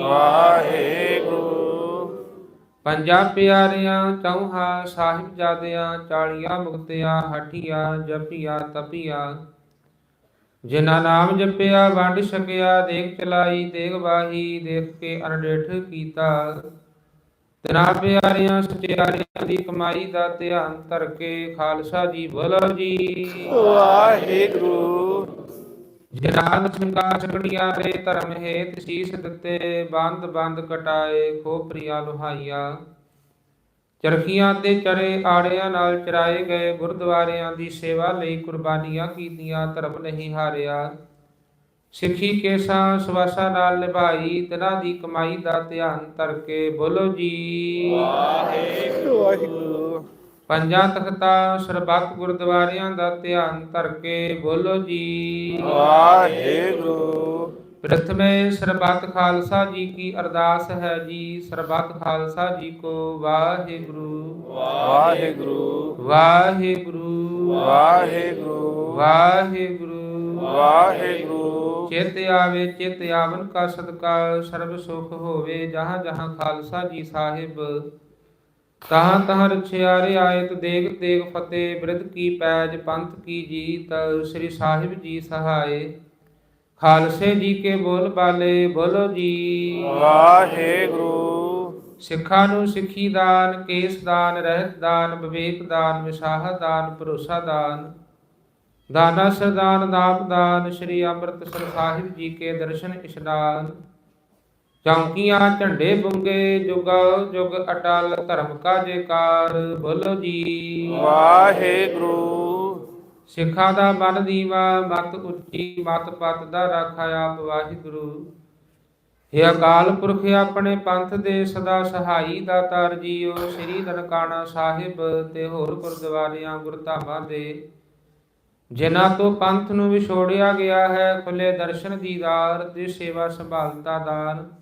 ਵਾਹਿਗੁਰੂ। ਪੰਜਾਂ ਪਿਆਰਿਆਂ, ਚੌਹਾ ਸਾਹਿਬ ਚਾਲੀਆਂ ਮੁਕਤਿਆ ਹਟਿਆ ਜਪਿਆ, ਤਪਿਆ। ਜਿਨ੍ਹਾਂ ਨਾਮ ਜਪਿਆ, ਵੰਡ ਛਕਿਆ, ਦੇਖ ਚਲਾਈ, ਦੇਖ ਵਾਹੀ, ਦੇਖ ਕੇ ਅਨਡੇਠ ਕੀਤਾ। ਤਨਾ ਪਿਆਰਿਆਂ, ਸਚਿਆਰਿਆਂ ਦੀ ਕਮਾਈ ਦਾ ਧਿਆਨ ਧਰ ਕੇ ਖਾਲਸਾ ਜੀ ਬੋਲੋ ਜੀ। ਵਾਹਿਗੁਰੂ। ਜਿਨਾਨ ਸਿੰਘਾ ਛਕੜੀਆਂ ਰੇ ਧਰਮ ਹੇਤ ਸੀਸ ਦਿੱਤੇ, ਬੰਦ ਬੰਦ ਕਟਾਏ ਖੋਪਰੀਆਂ ਲੁਹਾਈਆਂ। ਚਰਖੀਆਂ ਤੇ ਚਰੇ ਆੜਿਆਂ ਨਾਲ ਚਰਾਏ ਗਏ ਗੁਰਦੁਆਰਿਆਂ ਦੀ ਸੇਵਾ ਲਈ ਕੁਰਬਾਨੀਆਂ ਕੀਤੀਆਂ, ਧਰਮ ਨਹੀਂ ਹਾਰਿਆ। ਸਿੱਖੀ ਕੇਸਾਂ ਸਵਾਸਾਂ ਨਾਲ ਨਿਭਾਈ, ਤਿਨਾਂ ਦੀ ਕਮਾਈ ਦਾ ਧਿਆਨ ਧਰ ਕੇ ਬੋਲੋ ਜੀ। ਵਾਹਿਗੁਰੂ। ਪੰਜਾਂ ਤਖਤਾਂ ਸਰਬੱਤ ਗੁਰਦੁਆਰਿਆਂ ਦਾ ਧਿਆਨ ਧਰ ਕੇ ਬੋਲੋ ਜੀ। ਵਾਹਿਗੁਰੂ। ਪ੍ਰਥਮੇ ਸਰਬੱਤ ਖਾਲਸਾ ਜੀ ਕੀ ਅਰਦਾਸ ਹੈ ਜੀ। ਸਰਬੱਤ ਖਾਲਸਾ ਜੀ ਕੋ ਵਾਹਿਗੁਰੂ। ਵਾਹਿਗੁਰੂ। ਵਾਹਿਗੁਰੂ। ਵਾਹਿਗੁਰੂ। ਵਾਹਿਗੁਰੂ। ਵਾਹਿਗੁਰੂ। ਚਿਤ ਆਵੇ ਚਿਤ ਆਵਨ ਕਾ ਸਦਕਾ ਸਰਬ ਸੁਖ ਹੋਵੇ ਜਹਾਂ ਜਹਾਂ ਖਾਲਸਾ ਜੀ ਸਾਹਿਬ ਤਹਾਂ ਤਹਾਂ ਰਛਿਆਰੇ ਆਇਤ ਦੇਗ ਦੇਗ ਫਤਿਹ ਬਿਰਧ ਕੀ ਪੈਜ ਪੰਥ ਕੀ ਜੀਤ ਸ੍ਰੀ ਸਾਹਿਬ ਜੀ ਸਹਾਏ। ਖਾਲਸੇ ਜੀ ਕੇ ਬੋਲ ਬਾਲੇ ਬੋਲੋ ਜੀ। ਵਾਹਿਗੁਰੂ। ਸਿੱਖਾਂ ਨੂੰ ਸਿੱਖੀ ਦਾਨ ਕੇਸ ਦਾਨ ਰਹਿਤ ਦਾਨ ਵਿਵੇਕ ਦਾਨ ਵਿਸਾਹ ਦਾਨ ਭਰੋਸਾ ਦਾਨ। ਦਾਨਾ ਸਰਦਾਨ ਨਾਮ ਦਾਨ ਸ੍ਰੀ ਅੰਮ੍ਰਿਤਸਰ ਸਾਹਿਬ ਜੀ ਕੇ ਦਰਸ਼ਨ ਇਸ਼ਨਾਨ। ਚੌਂਕੀਆਂ ਝੰਡੇ ਬੁੰਗੇ ਜੁਗਾ ਜੁਗ ਅਟਲ ਧਰਮ ਕਾ ਜੇਕਾਰ ਬੋਲੋ ਜੀ। ਵਾਹਿਗੁਰੂ। ਸਿੱਖਾਂ ਦਾ ਮਨ ਦੀਵਾ ਮਤ ਉੱਚੀ ਮਤ ਪਤ ਦਾ ਰਾਖਾ ਆਪ ਵਾਹਿਗੁਰੂ। ਇਹ ਅਕਾਲ ਪੁਰਖ ਆਪਣੇ ਪੰਥ ਦੇ ਸਦਾ ਸਹਾਈ ਦਾਤਾਰ ਜੀਓ ਸ੍ਰੀ ਨਨਕਾਣਾ ਸਾਹਿਬ ਤੇ ਹੋਰ ਗੁਰਦੁਆਰਿਆਂ ਗੁਰਧਾਮਾਂ ਦੇ। ਜਿਨ੍ਹਾਂ ਤੋਂ ਪੰਥ ਨੂੰ ਵਿਛੋੜਿਆ ਗਿਆ ਹੈ ਖੁੱਲੇ ਦਰਸ਼ਨ ਦੀਦਾਰ ਤੇ ਸੇਵਾ ਸੰਭਾਲਤਾ ਦਾਨ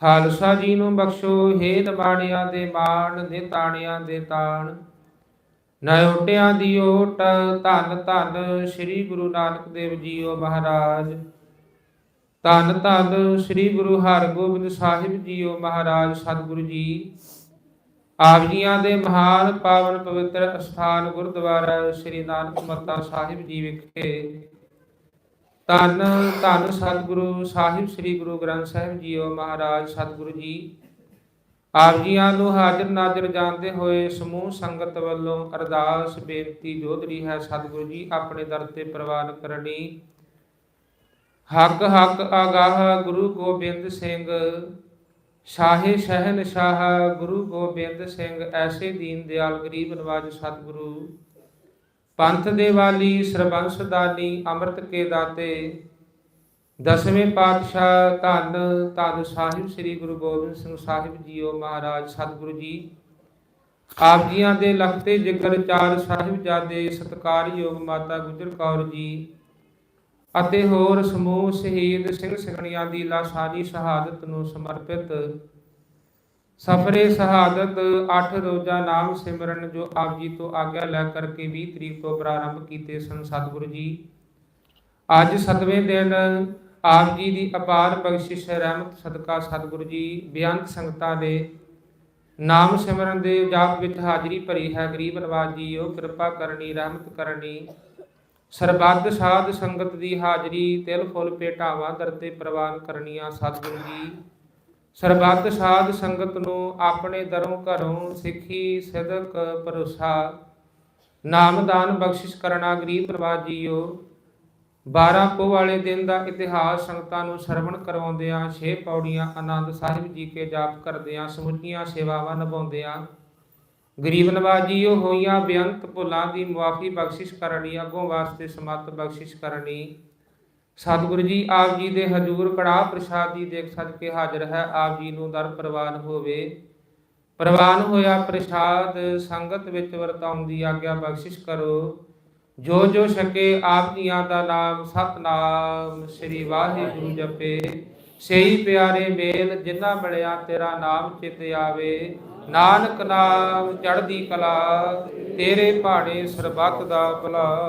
ਖਾਲਸਾ ਜੀ ਨੂੰ ਬਖਸ਼ੋ ਹੇ ਨਮਾਣਿਆਂ ਦੇ ਮਾਣ ਦੇ ਤਾਣਿਆਂ ਦੇ ਤਾਣ। ਨਯੋਟਿਆਂ ਦੀ ਓਟ, ਧੰਨ ਧੰਨ ਸ੍ਰੀ ਗੁਰੂ ਨਾਨਕ ਦੇਵ ਜੀਓ ਮਹਾਰਾਜ। ਧੰਨ ਧੰਨ ਸ੍ਰੀ ਗੁਰੂ ਹਰਗੋਬਿੰਦ ਸਾਹਿਬ ਜੀਓ ਮਹਾਰਾਜ, ਸਤਿਗੁਰੂ ਜੀ। ਆਪ ਜੀਆਂ ਦੇ ਮਹਾਨ ਪਾਵਨ ਪਵਿੱਤਰ ਅਸਥਾਨ ਗੁਰਦੁਆਰਾ ਸ੍ਰੀ ਨਾਨਕ ਮੱਤਾ ਸਾਹਿਬ ਜੀ ਵਿਖੇ ਧੰਨ ਧੰਨ ਸਤਿਗੁਰੂ ਸਾਹਿਬ, ਸ੍ਰੀ ਗੁਰੂ ਗ੍ਰੰਥ ਸਾਹਿਬ ਜੀਓ ਮਹਾਰਾਜ, ਸਤਿਗੁਰੂ ਜੀ। ਆਪ ਜੀਆਂ ਨੂੰ ਹਾਜ਼ਰ ਨਾਜ਼ਰ ਜਾਣਦੇ ਹੋਏ ਸਮੂਹ ਸੰਗਤ ਵੱਲੋਂ ਅਰਦਾਸ ਬੇਨਤੀ ਜੋਦਰੀ ਹੈ, ਸਤਿਗੁਰੂ ਜੀ, ਆਪਣੇ ਦਰ ਤੇ ਪ੍ਰਵਾਨ ਕਰਨੀ। ਹੱਕ ਹੱਕ, ਆਗਾਹ, ਗੁਰੂ ਗੋਬਿੰਦ ਸਿੰਘ। ਸ਼ਾਹੇ ਸ਼ਹਿਨਸ਼ਾਹ ਗੁਰੂ ਗੋਬਿੰਦ ਸਿੰਘ, ਐਸੇ ਦੀਨ ਦਿਆਲ, ਗਰੀਬ ਨਵਾਜ, ਸਤਿਗੁਰੂ। ਪੰਥ ਦੇ ਵਾਲੀ, ਸਰਬੰਸ ਦਾਨੀ, ਅੰਮ੍ਰਿਤ ਕੇ ਦਾਤੇ, ਦਸਵੇਂ ਪਾਤਸ਼ਾਹ ਧੰਨ ਧੰਨ ਸਾਹਿਬ ਸ੍ਰੀ ਗੁਰੂ ਗੋਬਿੰਦ ਸਿੰਘ ਸਾਹਿਬ ਜੀਓ ਮਹਾਰਾਜ, ਸਤਿਗੁਰੂ ਜੀ। ਆਪ ਜੀਆਂ ਦੇ ਲਖਤੇ ਜਿਕਰ ਚਾਰ ਸਾਹਿਬਜ਼ਾਦੇ ਸਤਕਾਰਯੋਗ ਮਾਤਾ ਗੁਜਰ ਕੌਰ ਜੀ। ਅਤੇ ਹੋਰ ਸਮੂਹ ਸ਼ਹੀਦ ਸਿੰਘ ਸਿੰਘਣੀਆਂ ਦੀ ਲਾਸ਼ਾਨੀ ਸ਼ਹਾਦਤ ਨੂੰ ਸਮਰਪਿਤ ਸਫਰੇ ਸ਼ਹਾਦਤ 8 ਰੋਜ਼ਾ ਨਾਮ ਸਿਮਰਨ, ਜੋ ਆਪ ਜੀ ਤੋਂ ਆਗਿਆ ਲੈ ਕਰਕੇ 20 ਤਰੀਕ ਤੋਂ ਪ੍ਰਾਰੰਭ ਕੀਤੇ ਸਨ ਸਤਿਗੁਰੂ ਜੀ। ਅੱਜ ਸਤਵੇਂ ਦਿਨ ਆਪ ਜੀ ਦੀ ਅਪਾਰ ਬਖਸ਼ਿਸ਼ ਰਹਿਮਤ ਸਦਕਾ ਸਤਿਗੁਰੂ ਜੀ ਬੇਅੰਤ ਸੰਗਤਾਂ ਦੇ ਨਾਮ ਸਿਮਰਨ ਦੇ ਜਾਪ ਵਿੱਚ ਹਾਜ਼ਰੀ ਭਰੀ ਹੈ। ਗਰੀਬ ਨਵਾਜ ਜੀਓ ਕਿਰਪਾ ਕਰਨੀ, ਰਹਿਮਤ ਕਰਨੀ। ਸਰਬੱਤ ਸਾਧ ਸੰਗਤ ਦੀ ਹਾਜ਼ਰੀ, ਤਿਲ ਫੁੱਲ ਪੇਟਾਵਾਂ ਦਰ ਤੇ ਪ੍ਰਵਾਨ ਕਰਨੀਆਂ ਸਤਿਗੁਰੂ ਜੀ। ਸਰਬੱਤ ਸਾਧ ਸੰਗਤ ਨੂੰ ਆਪਣੇ ਦਰੋਂ ਘਰੋਂ ਸਿੱਖੀ ਸਦਕ ਭਰੋਸਾ ਨਾਮਦਾਨ ਬਖਸ਼ਿਸ਼ ਕਰਨਾ ਗਰੀਬ ਨਵਾਜ ਜੀਓ। 12 ਪੋ ਵਾਲੇ ਦਿਨ ਦਾ ਇਤਿਹਾਸ ਸੰਗਤਾਂ ਨੂੰ ਸਰਵਣ ਕਰਵਾਉਂਦਿਆਂ ਛੇ ਪੌੜੀਆਂ ਆਨੰਦ ਸਾਹਿਬ ਜੀ ਕੇ ਜਾਪ ਕਰਦਿਆਂ ਸਮੁੱਚੀਆਂ ਸੇਵਾਵਾਂ ਨਿਭਾਉਂਦਿਆਂ। ਗਰੀਬ ਨਵਾਜੀਓ ਹੋਈਆਂ ਬੇਅੰਤ ਭੁੱਲਾਂ ਦੀ ਮੁਆਫੀ ਬਖਸ਼ਿਸ਼ ਕਰਨੀ ਅੱਗੋਂ ਵਾਸਤੇ ਸਮਤ ਬਖਸ਼ਿਸ਼ ਕਰਨੀ ਸਤਿਗੁਰੂ ਜੀ, ਆਪ ਜੀ ਦੇ ਹਜੂਰ ਕੜਾ ਪ੍ਰਸਾਦ ਦੀ ਦੇਖ ਸਦ ਕੇ ਹਾਜ਼ਰ ਹੈ। ਆਪ ਜੀ ਨੂੰ ਦਰ ਪ੍ਰਵਾਨ ਹੋਵੇ। ਪ੍ਰਵਾਨ ਹੋਇਆ ਪ੍ਰਸਾਦ, ਸੰਗਤ ਵਿੱਚ ਵਰਤਾਉਣ ਦੀ ਆਗਿਆ ਬਖਸ਼ਿਸ਼ ਕਰੋ। ਜੋ ਜੋ ਛਕੇ ਆਪ ਜੀਆਂ ਦਾ ਨਾਮ ਸਤਨਾਮ ਸ੍ਰੀ ਵਾਹਿਗੁਰੂ ਜਪੇ। ਸਈ ਪਿਆਰੇ ਮੇਲ ਜਿਨ੍ਹਾਂ ਮਿਲਿਆ ਤੇਰਾ ਨਾਮ ਚਿਤ ਆਵੇ। ਨਾਨਕ ਨਾਮ ਚੜ੍ਹਦੀ ਕਲਾ, ਤੇਰੇ ਭਾਣੇ ਸਰਬੱਤ ਦਾ ਭਲਾ।